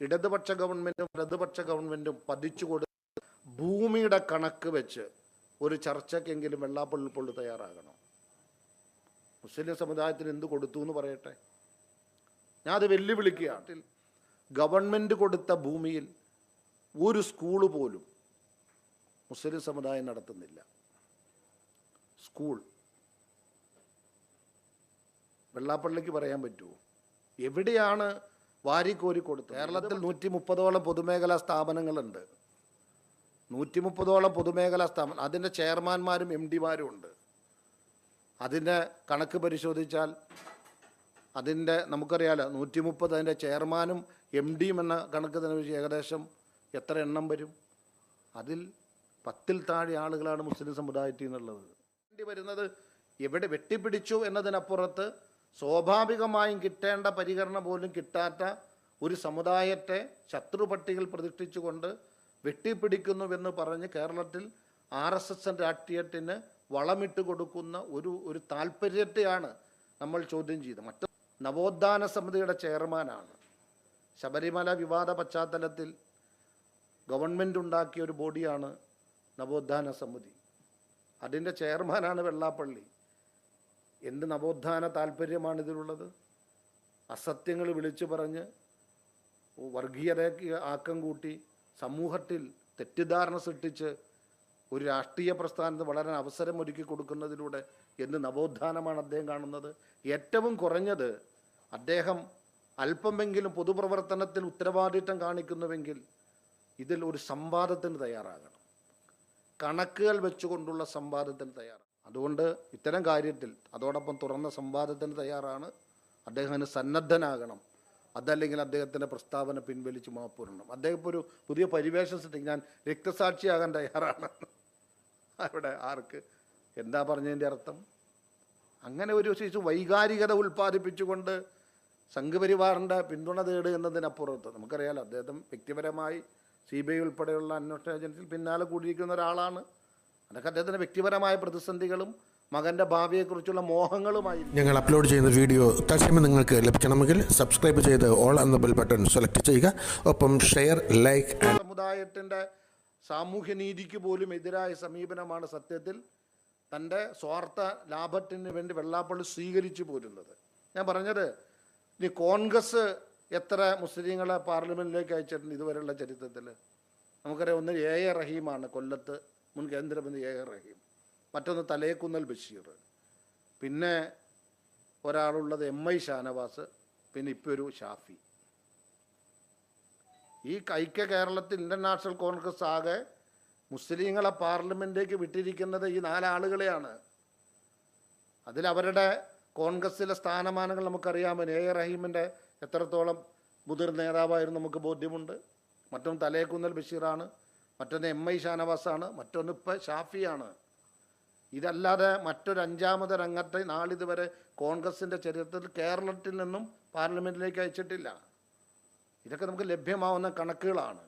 ഇടതുപക്ഷ ഗവൺമെന്റും വലതുപക്ഷ ഗവൺമെന്റും പതിച്ചു കൊടുത്ത് ഭൂമിയുടെ കണക്ക് വെച്ച് ഒരു ചർച്ചയ്ക്കെങ്കിലും വെള്ളാപ്പള്ളി പൊള്ളി തയ്യാറാകണം? മുസ്ലിം സമുദായത്തിന് എന്ത് കൊടുത്തു എന്ന് പറയട്ടെ? ഞാൻ അത് വെല്ലുവിളിക്കുകയാണ്. ഗവൺമെന്റ് കൊടുത്ത ഭൂമിയിൽ ഒരു സ്കൂൾ പോലും മുസ്ലിം സമുദായം നടത്തുന്നില്ല. സ്കൂൾ. വെള്ളാപ്പള്ളിക്ക് പറയാൻ പറ്റുമോ? എവിടെയാണ് വാരിക്കോരി കൊടുത്തു. കേരളത്തിൽ നൂറ്റി മുപ്പതോളം പൊതുമേഖലാ സ്ഥാപനങ്ങളുണ്ട്. നൂറ്റി മുപ്പതോളം പൊതുമേഖലാ സ്ഥാപനം. അതിന്റെ ചെയർമാന്മാരും എം ഡിമാരും ഉണ്ട്. അതിന്റെ കണക്ക് പരിശോധിച്ചാൽ അതിന്റെ നമുക്കറിയാലോ നൂറ്റി മുപ്പത് അതിന്റെ ചെയർമാനും എം ഡിയും എന്ന കണക്ക് തന്നെ ഏകദേശം എത്ര എണ്ണം വരും? അതിൽ പത്തിൽ താഴെ ആളുകളാണ് മുസ്ലിം സമുദായത്തിൽ നിന്നുള്ളത്. വേണ്ടി വരുന്നത് എവിടെ വെട്ടിപ്പിടിച്ചു എന്നതിനപ്പുറത്ത് സ്വാഭാവികമായും കിട്ടേണ്ട പരിഗണന പോലും കിട്ടാത്ത ഒരു സമുദായത്തെ ശത്രുപട്ടികൾ പ്രതിഷ്ഠിച്ചുകൊണ്ട് വെട്ടിപ്പിടിക്കുന്നുവെന്ന് പറഞ്ഞ് കേരളത്തിൽ ആർ എസ് എസ് രാഷ്ട്രീയത്തിന് വളമിട്ട് കൊടുക്കുന്ന ഒരു ഒരു താല്പര്യത്തെയാണ് നമ്മൾ ചോദ്യം ചെയ്തത്. മറ്റ് നവോത്ഥാന സമിതിയുടെ ചെയർമാനാണ്. ശബരിമല വിവാദ പശ്ചാത്തലത്തിൽ ഗവൺമെന്റ് ഉണ്ടാക്കിയ ഒരു ബോഡിയാണ് നവോത്ഥാന സമിതി. അതിന്റെ ചെയർമാനാണ് വെള്ളാപ്പള്ളി. എന്ത് നവോത്ഥാന താല്പര്യമാണ് ഇതിലുള്ളത്? അസത്യങ്ങൾ വിളിച്ചു പറഞ്ഞ് വർഗീയതയ്ക്ക് ആക്കം കൂട്ടി സമൂഹത്തിൽ തെറ്റിദ്ധാരണ സൃഷ്ടിച്ച് ഒരു രാഷ്ട്രീയ പ്രസ്ഥാനത്ത് വളരെ അവസരം ഒരുക്കി കൊടുക്കുന്നതിലൂടെ എന്ത് നവോത്ഥാനമാണ് അദ്ദേഹം കാണുന്നത്? ഏറ്റവും കുറഞ്ഞത് അദ്ദേഹം അല്പമെങ്കിലും പൊതുപ്രവർത്തനത്തിൽ ഉത്തരവാദിത്തം കാണിക്കുന്നുവെങ്കിൽ ഇതിൽ ഒരു സംവാദത്തിന് തയ്യാറാകണം. കണക്കുകൾ വെച്ചുകൊണ്ടുള്ള സംവാദത്തിന് തയ്യാറാണ് അതുകൊണ്ട് ഇത്തരം കാര്യത്തിൽ അതോടൊപ്പം തുറന്ന സംവാദത്തിന് തയ്യാറാണ്. അദ്ദേഹത്തിന് സന്നദ്ധനാകണം. അതല്ലെങ്കിൽ അദ്ദേഹത്തിന്റെ പ്രസ്താവന പിൻവലിച്ച് മാപ്പുരണം അദ്ദേഹം ഇപ്പോൾ ഒരു പുതിയ പരിവേഷം സൃഷ്ടിക്കും ഞാൻ രക്തസാക്ഷിയാകാൻ തയ്യാറാണ്. അവിടെ ആർക്ക്? എന്താ പറഞ്ഞതിന്റെ അർത്ഥം? അങ്ങനെ ഒരു ശേഷം വൈകാരികത ഉൽപ്പാദിപ്പിച്ചുകൊണ്ട് സംഘപരിവാറിന്റെ പിന്തുണ തേടുക എന്നതിനപ്പുറത്ത് നമുക്കറിയാലോ അദ്ദേഹം വ്യക്തിപരമായി സി ബി ഐ ഉൾപ്പെടെയുള്ള അന്വേഷണ ഏജൻസിയിൽ പിന്നാലെ കൂടിയിരിക്കുന്ന ഒരാളാണ്. അതൊക്കെ അദ്ദേഹത്തിന്റെ വ്യക്തിപരമായ പ്രതിസന്ധികളും മകന്റെ ഭാവിയെക്കുറിച്ചുള്ള മോഹങ്ങളുമായി ഞങ്ങൾ അപ്ലോഡ് ചെയ്യുന്ന വീഡിയോ തത്സമയം നിങ്ങൾക്ക് ലഭിക്കണമെങ്കിൽ സബ്സ്ക്രൈബ് ചെയ്ത് ഓൾ എന്ന ബെൽ ബട്ടൺ സെലക്ട് ചെയ്യുക. ഒപ്പം ഷെയർ ലൈക്ക് സമുദായത്തിന്റെ സമുദായത്തിന്റെ സാമൂഹ്യനീതിക്ക് പോലും എതിരായ സമീപനമാണ് സത്യത്തിൽ തന്റെ സ്വാർത്ഥ ലാഭത്തിന് വേണ്ടി വെള്ളാപ്പള്ളി സ്വീകരിച്ചു പോരുന്നത്. ഞാൻ പറഞ്ഞത് ഇനി കോൺഗ്രസ് എത്ര മുസ്ലിങ്ങളെ പാർലമെന്റിലേക്ക് അയച്ചിട്ടുണ്ട് ഇതുവരെയുള്ള ചരിത്രത്തിൽ നമുക്കറിയാം ഒന്ന് എ എ റഹീമാണ് കൊല്ലത്ത് മുൻ കേന്ദ്രമന്ത്രി എ എ റഹീം. മറ്റൊന്ന് തലേക്കുന്നൽ ബഷീർ. പിന്നെ ഒരാളുള്ളത് എം ഐ ഷാനവാസ് പിന്നെ ഇപ്പോൾ ഒരു ഷാഫി. ഈ ഐക്യ കേരളത്തിൽ ഇന്ത്യൻ നാഷണൽ കോൺഗ്രസ് ആകെ മുസ്ലിങ്ങളെ പാർലമെന്റിലേക്ക് വിട്ടിരിക്കുന്നത് ഈ നാലാളുകളെയാണ്. അതിൽ അവരുടെ കോൺഗ്രസിലെ സ്ഥാനമാനങ്ങൾ നമുക്കറിയാമോ എ റഹീമിന്റെ എത്രത്തോളം മുതിർന്ന നേതാവായിരുന്നു നമുക്ക് ബോധ്യമുണ്ട്. മറ്റൊന്ന് തലേക്കുന്നൽ ബഷീറാണ് മറ്റൊന്ന് എം ഐ ഷാനവാസാണ് മറ്റൊന്ന് ഇപ്പം ഷാഫിയാണ്. ഇതല്ലാതെ മറ്റൊരു അഞ്ചാമത് രംഗത്തെ നാളിതുവരെ കോൺഗ്രസിന്റെ ചരിത്രത്തിൽ കേരളത്തിൽ നിന്നും പാർലമെന്റിലേക്ക് അയച്ചിട്ടില്ല. ഇതൊക്കെ നമുക്ക് ലഭ്യമാവുന്ന കണക്കുകളാണ്.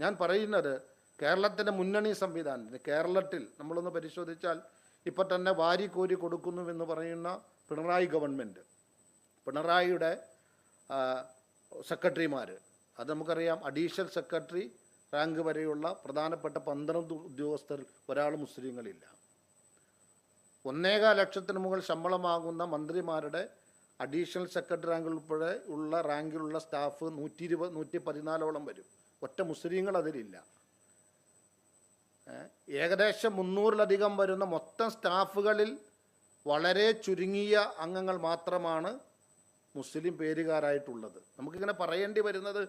ഞാൻ പറയുന്നത് കേരളത്തിന്റെ മുന്നണി സംവിധാനത്തിന് കേരളത്തിൽ നമ്മളൊന്ന് പരിശോധിച്ചാൽ ഇപ്പോൾ തന്നെ വാരിക്കോരി കൊടുക്കുന്നുവെന്ന് പറയുന്ന പിണറായി ഗവൺമെന്റ് പിണറായിയുടെ സെക്രട്ടറിമാർ അത് നമുക്കറിയാം അഡീഷണൽ സെക്രട്ടറി റാങ്ക് വരെയുള്ള പ്രധാനപ്പെട്ട പന്ത്രണ്ട് ഉദ്യോഗസ്ഥർ ഒരാൾ മുസ്ലിങ്ങളില്ല. ഒന്നേകാൽ ലക്ഷത്തിന് മുകളിൽ ശമ്പളമാകുന്ന മന്ത്രിമാരുടെ അഡീഷണൽ സെക്രട്ടറി റാങ്ക് ഉൾപ്പെടെ ഉള്ള റാങ്കിലുള്ള സ്റ്റാഫ് നൂറ്റി ഇരുപത് നൂറ്റി പതിനാലോളം വരും. ഒറ്റ മുസ്ലിങ്ങൾ അതിലില്ല. ഏകദേശം മുന്നൂറിലധികം വരുന്ന മൊത്തം സ്റ്റാഫുകളിൽ വളരെ ചുരുങ്ങിയ അംഗങ്ങൾ മാത്രമാണ് മുസ്ലിം പേരുകാരായിട്ടുള്ളത്. നമുക്കിങ്ങനെ പറയേണ്ടി വരുന്നത്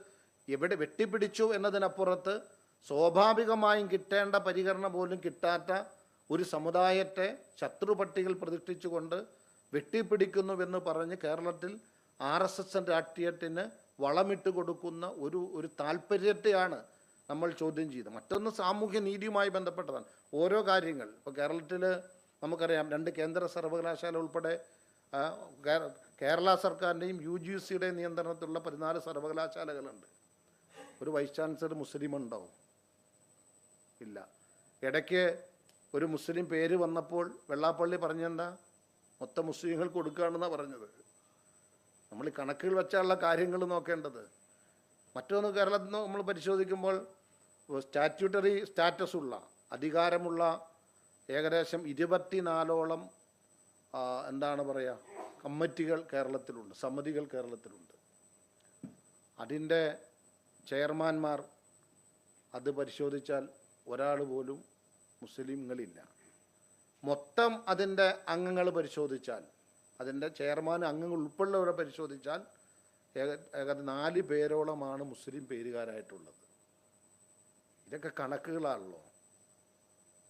എവിടെ വെട്ടിപ്പിടിച്ചു എന്നതിനപ്പുറത്ത് സ്വാഭാവികമായും കിട്ടേണ്ട പരിഗണന പോലും കിട്ടാത്ത ഒരു സമുദായത്തെ ശത്രുപട്ടികൾ പ്രതിഷ്ഠിച്ചുകൊണ്ട് വെട്ടിപ്പിടിക്കുന്നുവെന്ന് പറഞ്ഞ് കേരളത്തിൽ ആർ എസ് എസ് രാഷ്ട്രീയത്തിന് വളമിട്ട് കൊടുക്കുന്ന ഒരു ഒരു താല്പര്യത്തെയാണ് നമ്മൾ ചോദ്യം ചെയ്തത്. മറ്റൊന്ന് സാമൂഹ്യ നീതിയുമായി ബന്ധപ്പെട്ടതാണ്. ഓരോ കാര്യങ്ങൾ. ഇപ്പോൾ കേരളത്തിൽ നമുക്കറിയാം രണ്ട് കേന്ദ്ര സർവകലാശാല ഉൾപ്പെടെ കേരള സർക്കാരിന്റെയും യു ജി സിയുടെയും നിയന്ത്രണത്തിലുള്ള പതിനാല് സർവകലാശാലകളുണ്ട്. ഒരു വൈസ് ചാൻസലർ മുസ്ലിം ഉണ്ടാവും ഇല്ല. ഇടയ്ക്ക് ഒരു മുസ്ലിം പേര് വന്നപ്പോൾ വെള്ളാപ്പള്ളി പറഞ്ഞെന്താ? മൊത്തം മുസ്ലിങ്ങൾക്ക് കൊടുക്കുകയാണെന്നാണ് പറഞ്ഞത്. നമ്മൾ ഈ കണക്കുകൾ വെച്ചാലുള്ള കാര്യങ്ങൾ നോക്കേണ്ടത്. മറ്റൊന്ന് കേരളത്തിൽ നിന്ന് നമ്മൾ പരിശോധിക്കുമ്പോൾ സ്റ്റാറ്റ്യൂട്ടറി സ്റ്റാറ്റസ് ഉള്ള അധികാരമുള്ള ഏകദേശം ഇരുപത്തിനാലോളം എന്താണ് പറയുക കമ്മിറ്റികൾ കേരളത്തിലുണ്ട് സമിതികൾ കേരളത്തിലുണ്ട്. അതിന്റെ ചെയർമാന്മാർ അത് പരിശോധിച്ചാൽ ഒരാൾ പോലും മുസ്ലിങ്ങളില്ല. മൊത്തം അതിന്റെ അംഗങ്ങൾ പരിശോധിച്ചാൽ അതിന്റെ ചെയർമാൻ അംഗങ്ങൾ ഉൾപ്പെടെയുള്ളവരെ പരിശോധിച്ചാൽ ഏക ഏകദേശം നാല് പേരോളമാണ് മുസ്ലിം പേരുകാരായിട്ടുള്ളത്. ഇതൊക്കെ കണക്കുകളാണല്ലോ.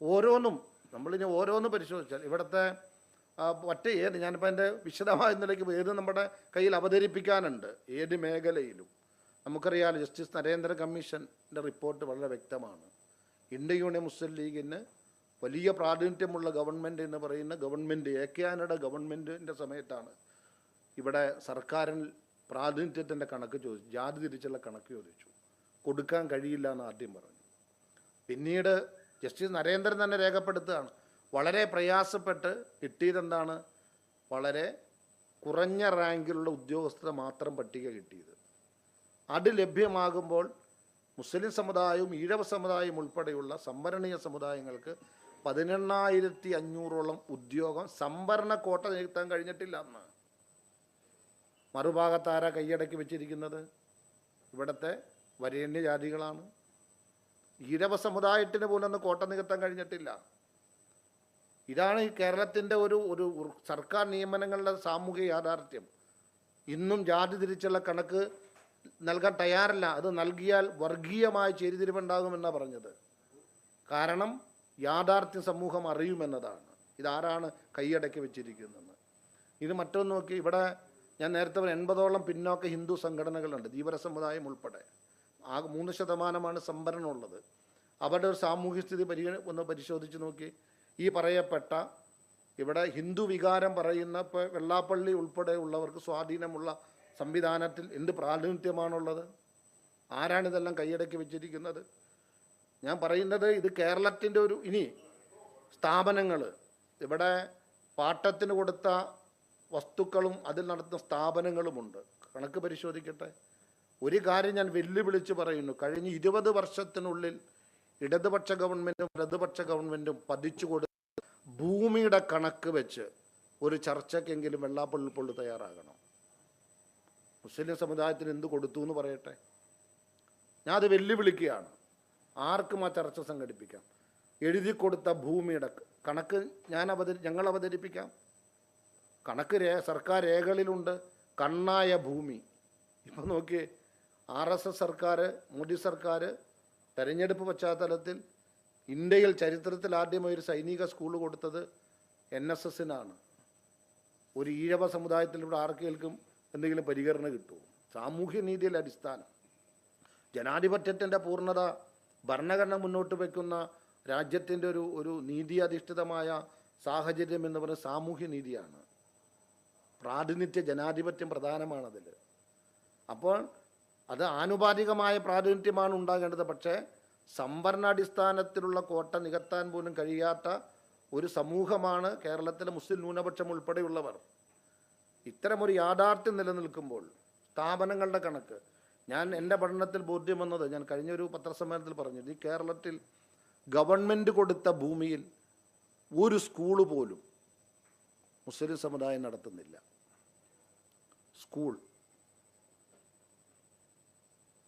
ഓരോന്നും നമ്മളിനി ഓരോന്ന് പരിശോധിച്ചാൽ ഇവിടുത്തെ ഒറ്റ ഏത് ഞാനിപ്പോൾ എന്റെ വിശദമായ നിലയ്ക്ക് ഏത് നമ്മുടെ കയ്യിൽ അവതരിപ്പിക്കാനുണ്ട് ഏത് മേഖലയിലും. നമുക്കറിയാം ജസ്റ്റിസ് നരേന്ദ്ര കമ്മീഷന്റെ റിപ്പോർട്ട് വളരെ വ്യക്തമാണ്. ഇന്ത്യ യൂണിയൻ മുസ്ലിം ലീഗിന് വലിയ പ്രാതിനിധ്യമുള്ള ഗവൺമെന്റ് എന്ന് പറയുന്ന ഗവൺമെന്റ് എ കെ ആനയുടെ ഗവൺമെന്റിന്റെ സമയത്താണ് ഇവിടെ സർക്കാരിൽ പ്രാതിനിധ്യത്തിന്റെ കണക്ക് ചോദിച്ചു ജാതി തിരിച്ചുള്ള കണക്ക് ചോദിച്ചു. കൊടുക്കാൻ കഴിയില്ല എന്ന് ആദ്യം പറഞ്ഞു. പിന്നീട് ജസ്റ്റിസ് നരേന്ദ്രൻ തന്നെ രേഖപ്പെടുത്തുകയാണ്. വളരെ പ്രയാസപ്പെട്ട് കിട്ടിയതെന്താണ്? വളരെ കുറഞ്ഞ റാങ്കിലുള്ള ഉദ്യോഗസ്ഥരെ മാത്രം പട്ടിക കിട്ടിയത്. അത് ലഭ്യമാകുമ്പോൾ മുസ്ലിം സമുദായവും ഈഴവ സമുദായവും ഉൾപ്പെടെയുള്ള സംവരണീയ സമുദായങ്ങൾക്ക് പതിനെണ്ണായിരത്തി അഞ്ഞൂറോളം ഉദ്യോഗം സംവരണ കോട്ട നികത്താൻ കഴിഞ്ഞിട്ടില്ല അന്ന്. മറുഭാഗത്താര കൈയടക്കി വെച്ചിരിക്കുന്നത്? ഇവിടുത്തെ വരേണ്യ ജാതികളാണ് ഈഴവ സമുദായത്തിന് പോലും ഒന്ന് കോട്ട നികത്താൻ കഴിഞ്ഞിട്ടില്ല. ഇതാണ് ഈ കേരളത്തിന്റെ ഒരു ഒരു സർക്കാർ നിയമനങ്ങളുടെ സാമൂഹിക യാഥാർത്ഥ്യം. ഇന്നും ജാതി തിരിച്ചുള്ള കണക്ക് നൽകാൻ തയ്യാറല്ല. അത് നൽകിയാൽ വർഗീയമായ ചേരിതിരിവുണ്ടാകുമെന്നാണ് പറഞ്ഞത്. കാരണം യാഥാർത്ഥ്യ സമൂഹം അറിയുമെന്നതാണ്. ഇതാരാണ് കൈയടക്കി വെച്ചിരിക്കുന്നത് ഇത് മറ്റൊന്ന് നോക്കി. ഇവിടെ ഞാൻ നേരത്തെ പറഞ്ഞ എൺപതോളം പിന്നോക്ക ഹിന്ദു സംഘടനകളുണ്ട്. ധീവര സമുദായം ഉൾപ്പെടെ. ആ മൂന്ന് ശതമാനമാണ് സംഭരണമുള്ളത്. അവരുടെ ഒരു സാമൂഹ്യ സ്ഥിതി പരിഗണ ഒന്ന് പരിശോധിച്ച് നോക്കി. ഈ പറയപ്പെട്ട ഇവിടെ ഹിന്ദു വികാരം പറയുന്ന വെള്ളാപ്പള്ളി ഉൾപ്പെടെയുള്ളവർക്ക് സ്വാധീനമുള്ള സംവിധാനത്തിൽ എന്ത് പ്രാതിനിധ്യമാണുള്ളത്? ആരാണിതെല്ലാം കൈയടക്കി വെച്ചിരിക്കുന്നത്? ഞാൻ പറയുന്നത് ഇത് കേരളത്തിന്റെ ഒരു ഇനി സ്ഥാപനങ്ങൾ. ഇവിടെ പാട്ടത്തിന് കൊടുത്ത വസ്തുക്കളും അതിൽ നടത്തുന്ന സ്ഥാപനങ്ങളുമുണ്ട്. കണക്ക് പരിശോധിക്കട്ടെ. ഒരു കാര്യം ഞാൻ വെല്ലുവിളിച്ച് പറയുന്നു. കഴിഞ്ഞ ഇരുപത് വർഷത്തിനുള്ളിൽ ഇടതുപക്ഷ ഗവൺമെന്റും ഇടതുപക്ഷ ഗവൺമെന്റും പതിച്ചു കൊടുത്ത് ഭൂമിയുടെ കണക്ക് വെച്ച് ഒരു ചർച്ചയ്ക്കെങ്കിലും വെള്ളാപ്പള്ളി പൊള്ളി തയ്യാറാകണം. മുസ്ലിം സമുദായത്തിന് എന്ത് കൊടുത്തു എന്ന് പറയട്ടെ? ഞാൻ അത് വെല്ലുവിളിക്കുകയാണ്. ആർക്കും ആ ചർച്ച സംഘടിപ്പിക്കാം. എഴുതി കൊടുത്ത ഭൂമിയുടെ കണക്ക് ഞാൻ അവതരി ഞങ്ങൾ അവതരിപ്പിക്കാം. കണക്ക് രേ സർക്കാർ രേഖകളിലുണ്ട്. കണ്ണായ ഭൂമി. ഇപ്പം നോക്കിയേ ആർ എസ് എസ് സർക്കാർ മോദി സർക്കാർ തെരഞ്ഞെടുപ്പ് പശ്ചാത്തലത്തിൽ ഇന്ത്യയിൽ ചരിത്രത്തിൽ ആദ്യമായി ഒരു സൈനിക സ്കൂൾ കൊടുത്തത് എൻ എസ് എസിനാണ്. ഒരു ഈഴവ സമുദായത്തിലൂടെ ആർക്കേൽക്കും എന്തെങ്കിലും പരിഹരണം കിട്ടുമോ? സാമൂഹ്യനീതിയിലെ അടിസ്ഥാനം. ജനാധിപത്യത്തിന്റെ പൂർണത ഭരണഘടന മുന്നോട്ട് വയ്ക്കുന്ന രാജ്യത്തിന്റെ ഒരു ഒരു നീതി അധിഷ്ഠിതമായ സാഹചര്യം എന്ന് പറയുന്നത് സാമൂഹ്യനീതിയാണ് പ്രാതിനിധ്യ ജനാധിപത്യം പ്രധാനമാണതിൽ അപ്പോൾ അത് ആനുപാതികമായ പ്രാതിനിധ്യമാണ് ഉണ്ടാകേണ്ടത്. പക്ഷേ സംവരണാടിസ്ഥാനത്തിലുള്ള കോട്ട നികത്താൻ പോലും കഴിയാത്ത ഒരു സമൂഹമാണ് കേരളത്തിലെ മുസ്ലിം ന്യൂനപക്ഷം ഉൾപ്പെടെയുള്ളവർ. ഇത്തരമൊരു യാഥാർത്ഥ്യം നിലനിൽക്കുമ്പോൾ സ്ഥാപനങ്ങളുടെ കണക്ക്. ഞാൻ എന്റെ പഠനത്തിൽ ബോധ്യം വന്നത് ഞാൻ കഴിഞ്ഞ ഒരു പത്രസമ്മേളനത്തിൽ പറഞ്ഞു ഈ കേരളത്തിൽ ഗവൺമെന്റ് കൊടുത്ത ഭൂമിയിൽ ഒരു സ്കൂൾ പോലും മുസ്ലിം സമുദായം നടത്തുന്നില്ല. സ്കൂൾ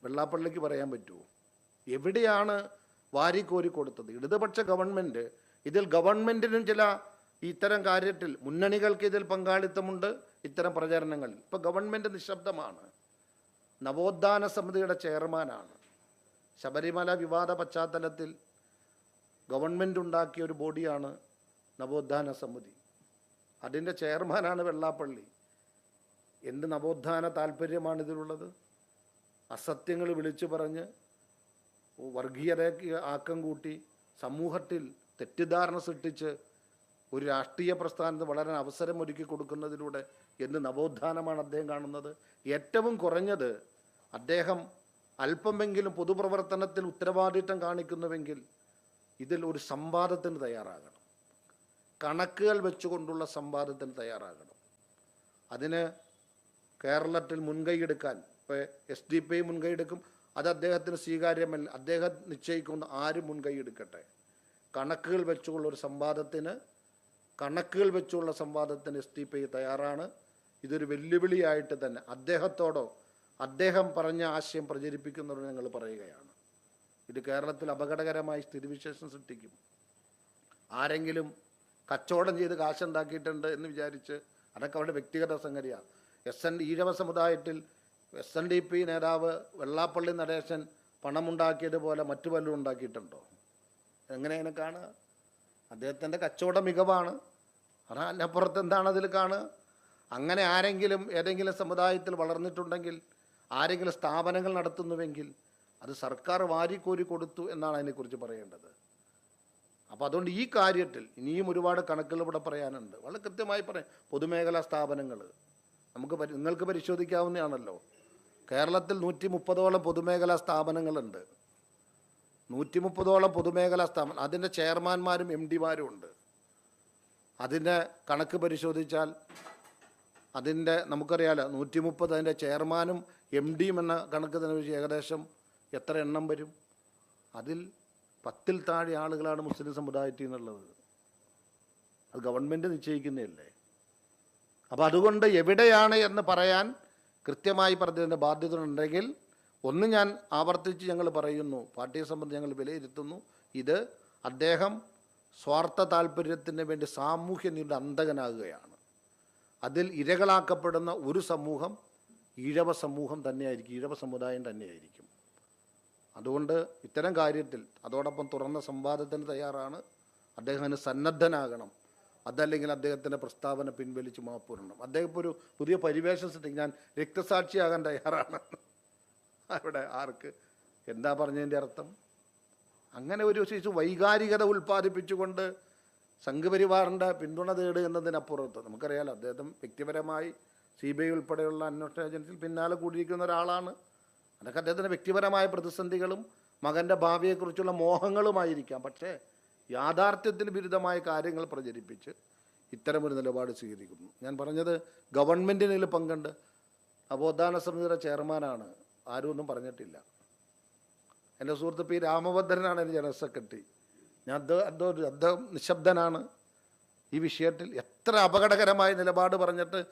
വെള്ളാപ്പള്ളിക്ക് പറയാൻ പറ്റുമോ? എവിടെയാണ് വാരിക്കോരി കൊടുത്തത്? ഇടതുപക്ഷ ഗവൺമെന്റ് ഇതിൽ ഗവൺമെന്റിനും ചില ഇത്തരം കാര്യത്തിൽ മുന്നണികൾക്ക് ഇതിൽ പങ്കാളിത്തമുണ്ട്. ഇത്തരം പ്രചരണങ്ങളിൽ. ഇപ്പോൾ ഗവൺമെന്റ് നിശബ്ദമാണ്. നവോത്ഥാന സമിതിയുടെ ചെയർമാനാണ്. ശബരിമല വിവാദ പശ്ചാത്തലത്തിൽ ഗവൺമെന്റ് ഉണ്ടാക്കിയ ഒരു ബോഡിയാണ് നവോത്ഥാന സമിതി. അതിന്റെ ചെയർമാനാണ് വെള്ളാപ്പള്ളി. എന്ത് നവോത്ഥാന താല്പര്യമാണ് ഇതിലുള്ളത്? അസത്യങ്ങൾ വിളിച്ചു പറഞ്ഞ് വർഗീയതയ്ക്ക് ആക്കം കൂട്ടി സമൂഹത്തിൽ തെറ്റിദ്ധാരണ സൃഷ്ടിച്ച് ഒരു രാഷ്ട്രീയ പ്രസ്ഥാനത്ത് വളരെ അവസരം ഒരുക്കി കൊടുക്കുന്നതിലൂടെ എന്ത് നവോത്ഥാനമാണ് അദ്ദേഹം കാണുന്നത്? ഏറ്റവും കുറഞ്ഞത് അദ്ദേഹം അല്പമെങ്കിലും പൊതുപ്രവർത്തനത്തിൽ ഉത്തരവാദിത്തം കാണിക്കുന്നുവെങ്കിൽ ഇതിൽ ഒരു സംവാദത്തിന് തയ്യാറാകണം. കണക്കുകൾ വെച്ചുകൊണ്ടുള്ള സംവാദത്തിന് തയ്യാറാകണം. അതിന് കേരളത്തിൽ മുൻകൈയെടുക്കാൻ ഇപ്പോൾ എസ് ഡി പി മുൻകൈയെടുക്കും അത് അദ്ദേഹത്തിന് സ്വീകാര്യമല്ല. അദ്ദേഹം നിശ്ചയിക്കുന്ന ആരും മുൻകൈ എടുക്കട്ടെ കണക്കുകൾ വെച്ചുള്ള ഒരു സംവാദത്തിന് കണക്കുകൾ വെച്ചുള്ള സംവാദത്തിന് എസ് ഡി പി തയ്യാറാണ്. ഇതൊരു വെല്ലുവിളിയായിട്ട് തന്നെ അദ്ദേഹത്തോടോ അദ്ദേഹം പറഞ്ഞ ആശയം പ്രചരിപ്പിക്കുന്നവർ ഞങ്ങൾ പറയുകയാണ്. ഇത് കേരളത്തിൽ അപകടകരമായി സ്ഥിതിവിശേഷം സൃഷ്ടിക്കും. ആരെങ്കിലും കച്ചവടം ചെയ്ത് കാശുണ്ടാക്കിയിട്ടുണ്ട് എന്ന് വിചാരിച്ച് അതൊക്കെ അവരുടെ വ്യക്തിഗത സംഗതിയാണ് എസ് എൻ ഈഴവ സമുദായത്തിൽ എസ് എൻ ഡി പി നേതാവ് വെള്ളാപ്പള്ളി നടേശൻ പണമുണ്ടാക്കിയതുപോലെ മറ്റു പലരും ഉണ്ടാക്കിയിട്ടുണ്ടോ? എങ്ങനെയാണ് കാണുക? അദ്ദേഹത്തിന്റെ കച്ചവട മികവാണ്. അതാ അതിനപ്പുറത്ത് എന്താണ് അതിൽ കാണുക? അങ്ങനെ ആരെങ്കിലും ഏതെങ്കിലും സമുദായത്തിൽ വളർന്നിട്ടുണ്ടെങ്കിൽ ആരെങ്കിലും സ്ഥാപനങ്ങൾ നടത്തുന്നുവെങ്കിൽ അത് സർക്കാർ വാരിക്കോരി കൊടുത്തു എന്നാണ് അതിനെക്കുറിച്ച് പറയേണ്ടത്. അപ്പോൾ അതുകൊണ്ട് ഈ കാര്യത്തിൽ ഇനിയും ഒരുപാട് കണക്കുകൾ ഇവിടെ പറയാനുണ്ട്. വളരെ കൃത്യമായി പറയാം. പൊതുമേഖലാ സ്ഥാപനങ്ങൾ നമുക്ക് നിങ്ങൾക്ക് പരിശോധിക്കാവുന്നതാണല്ലോ. കേരളത്തിൽ നൂറ്റി മുപ്പതോളം പൊതുമേഖലാ സ്ഥാപനങ്ങളുണ്ട്. നൂറ്റി മുപ്പതോളം പൊതുമേഖലാ സ്ഥാപനം അതിന്റെ ചെയർമാന്മാരും എം ഡിമാരും ഉണ്ട്. അതിന്റെ കണക്ക് പരിശോധിച്ചാൽ അതിന്റെ നമുക്കറിയാലോ നൂറ്റി മുപ്പത് അതിന്റെ ചെയർമാനും എം ഡിയും എന്ന കണക്ക് തന്നെ വെച്ച് ഏകദേശം എത്ര എണ്ണം വരും? അതിൽ പത്തിൽ താഴെ ആളുകളാണ് മുസ്ലിം സമുദായത്തിൽ നിന്നുള്ളത്. അത് ഗവൺമെന്റ് നിശ്ചയിക്കുന്നതല്ലേ? അപ്പോൾ അതുകൊണ്ട് എവിടെയാണ് എന്ന് പറയാൻ കൃത്യമായി പറഞ്ഞതിന്റെ ബാധ്യത ഉണ്ടെങ്കിൽ ഒന്ന് ഞാൻ ആവർത്തിച്ച് ഞങ്ങൾ പറയുന്നു പാർട്ടിയെ സംബന്ധിച്ച് ഞങ്ങൾ വിലയിരുത്തുന്നു. ഇത് അദ്ദേഹം സ്വാർത്ഥ താല്പര്യത്തിന് വേണ്ടി സാമൂഹ്യ നീണ്ട അന്തകനാകുകയാണ് അതിൽ ഇരകളാക്കപ്പെടുന്ന ഒരു സമൂഹം ഈഴവ സമൂഹം തന്നെയായിരിക്കും ഈഴവ സമുദായം തന്നെയായിരിക്കും. അതുകൊണ്ട് ഇത്തരം കാര്യത്തിൽ അതോടൊപ്പം തുറന്ന സംവാദത്തിന് തയ്യാറാണ്. അദ്ദേഹത്തിന് സന്നദ്ധനാകണം. അതല്ലെങ്കിൽ അദ്ദേഹത്തിന്റെ പ്രസ്താവന പിൻവലിച്ച് മാപ്പൂരണം അദ്ദേഹം ഇപ്പോൾ ഒരു പുതിയ പരിവേഷം സൃഷ്ടിക്കും. ഞാൻ രക്തസാക്ഷിയാകാൻ തയ്യാറാണ്. അവിടെ ആർക്ക്? എന്താ പറഞ്ഞതിന്റെ അർത്ഥം? അങ്ങനെ ഒരു വൈകാരികത ഉൽപ്പാദിപ്പിച്ചുകൊണ്ട് സംഘപരിവാറിന്റെ പിന്തുണ തേടുക എന്നതിനപ്പുറത്ത് നമുക്കറിയാലോ അദ്ദേഹം വ്യക്തിപരമായി സി ബി ഐ ഉൾപ്പെടെയുള്ള അന്വേഷണ ഏജൻസിയിൽ പിന്നാലെ കൂടിയിരിക്കുന്ന ഒരാളാണ്. അതൊക്കെ അദ്ദേഹത്തിന്റെ വ്യക്തിപരമായ പ്രതിസന്ധികളും മകന്റെ ഭാവിയെക്കുറിച്ചുള്ള മോഹങ്ങളുമായിരിക്കാം. പക്ഷേ യാഥാർത്ഥ്യത്തിന് വിരുദ്ധമായ കാര്യങ്ങൾ പ്രചരിപ്പിച്ച് ഇത്തരമൊരു നിലപാട് സ്വീകരിക്കുന്നു. ഞാൻ പറഞ്ഞത് ഗവൺമെന്റിന് പങ്കുണ്ട്. നവോത്ഥാന സമിതിയുടെ ചെയർമാനാണ്. ആരും ഒന്നും പറഞ്ഞിട്ടില്ല. എന്റെ സുഹൃത്ത് പി രാമഭദ്രനാണ് എന്റെ ജനറൽ സെക്രട്ടറി. ഞാൻ അദ്ദേഹം അദ്ദേഹം നിശബ്ദനാണ്. ഈ വിഷയത്തിൽ എത്ര അപകടകരമായ നിലപാട് പറഞ്ഞിട്ട്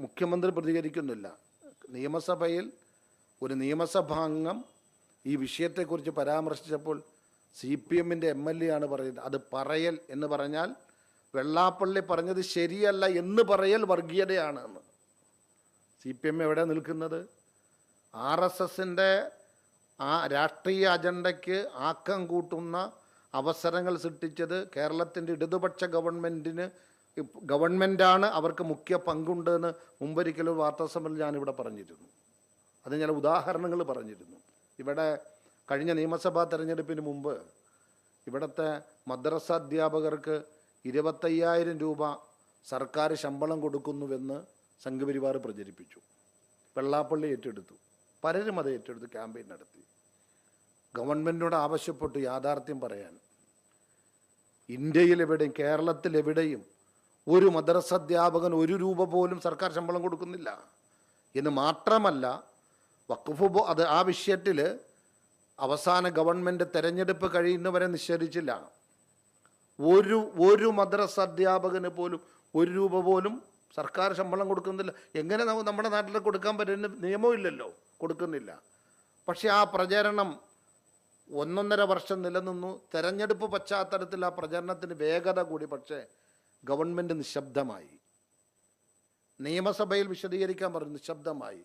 മുഖ്യമന്ത്രി പ്രതികരിക്കുന്നില്ല. നിയമസഭയിൽ ഒരു നിയമസഭാംഗം ഈ വിഷയത്തെക്കുറിച്ച് പരാമർശിച്ചപ്പോൾ സി പി എമ്മിന്റെ എം എൽ എ ആണ് പറയുന്നത്. അത് പറയൽ എന്ന് പറഞ്ഞാൽ വെള്ളാപ്പള്ളി പറഞ്ഞത് ശരിയല്ല എന്ന് പറയൽ വർഗീയതയാണ് എന്ന് സി പി എം എവിടെ നിൽക്കുന്നത്? ആർ എസ് എസിന്റെ ആ രാഷ്ട്രീയ അജണ്ടയ്ക്ക് ആക്കം കൂട്ടുന്ന അവസരങ്ങൾ സൃഷ്ടിച്ചത് കേരളത്തിന്റെ ഇടതുപക്ഷ ഗവൺമെന്റിന് ഗവൺമെന്റാണ് അവർക്ക് മുഖ്യ പങ്കുണ്ടെന്ന് മുമ്പൊരിക്കലും വാർത്താസമ്മേളനം ഞാനിവിടെ പറഞ്ഞിരുന്നു. അത് ഞാൻ ഉദാഹരണങ്ങൾ പറഞ്ഞിരുന്നു. ഇവിടെ കഴിഞ്ഞ നിയമസഭാ തെരഞ്ഞെടുപ്പിന് മുമ്പ് ഇവിടുത്തെ മദ്രസ അധ്യാപകർക്ക് ഇരുപത്തയ്യായിരം രൂപ സർക്കാർ ശമ്പളം കൊടുക്കുന്നുവെന്ന് സംഘപരിവാർ പ്രചരിപ്പിച്ചു. വെള്ളാപ്പള്ളി ഏറ്റെടുത്തു. പലരും അത് ഏറ്റെടുത്ത് ക്യാമ്പയിൻ നടത്തി. ഗവൺമെന്റിനോട് ആവശ്യപ്പെട്ടു യാഥാർത്ഥ്യം പറയാൻ. കേരളത്തിൽ എവിടെയും ഒരു മദ്രസ അധ്യാപകൻ ഒരു രൂപ പോലും സർക്കാർ ശമ്പളം കൊടുക്കുന്നില്ല. എന്ന് മാത്രമല്ല വഖഫ് അത് ആ വിഷയത്തിൽ അവസാന ഗവൺമെന്റ് തെരഞ്ഞെടുപ്പ് കഴിയുന്നവരെ നിഷേധിച്ചില്ല. ഒരു ഒരു മദ്രസ അധ്യാപകന് പോലും ഒരു രൂപ പോലും സർക്കാർ ശമ്പളം കൊടുക്കുന്നില്ല. എങ്ങനെ നമ്മുടെ നാട്ടിൽ കൊടുക്കാൻ പറ്റുന്ന നിയമമില്ലല്ലോ. കൊടുക്കുന്നില്ല. പക്ഷേ ആ പ്രചരണം ഒന്നൊന്നര വർഷം നിലനിന്നു. തെരഞ്ഞെടുപ്പ് പശ്ചാത്തലത്തിൽ ആ പ്രചരണത്തിന് വേഗത കൂടി പക്ഷേ ഗവൺമെന്റ് നിശബ്ദമായി. നിയമസഭയിൽ വിശദീകരിക്കാൻ പറഞ്ഞു നിശബ്ദമായി.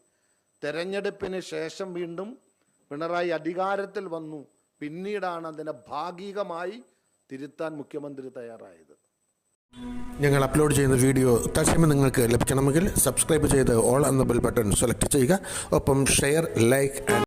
തെരഞ്ഞെടുപ്പിന് ശേഷം വീണ്ടും പിണറായി അധികാരത്തിൽ വന്നു. പിന്നീടാണ് അതിനെ ഭാഗികമായി തിരുത്താൻ മുഖ്യമന്ത്രി തയ്യാറായത്. ഞങ്ങൾ അപ്ലോഡ് ചെയ്യുന്ന വീഡിയോ തത്സമയം നിങ്ങൾക്ക് ലഭിക്കണമെങ്കിൽ സബ്സ്ക്രൈബ് ചെയ്ത് ഓൾ എന്ന ബെൽ ബട്ടൺ സെലക്ട് ചെയ്യുക. ഒപ്പം ഷെയർ ലൈക്ക്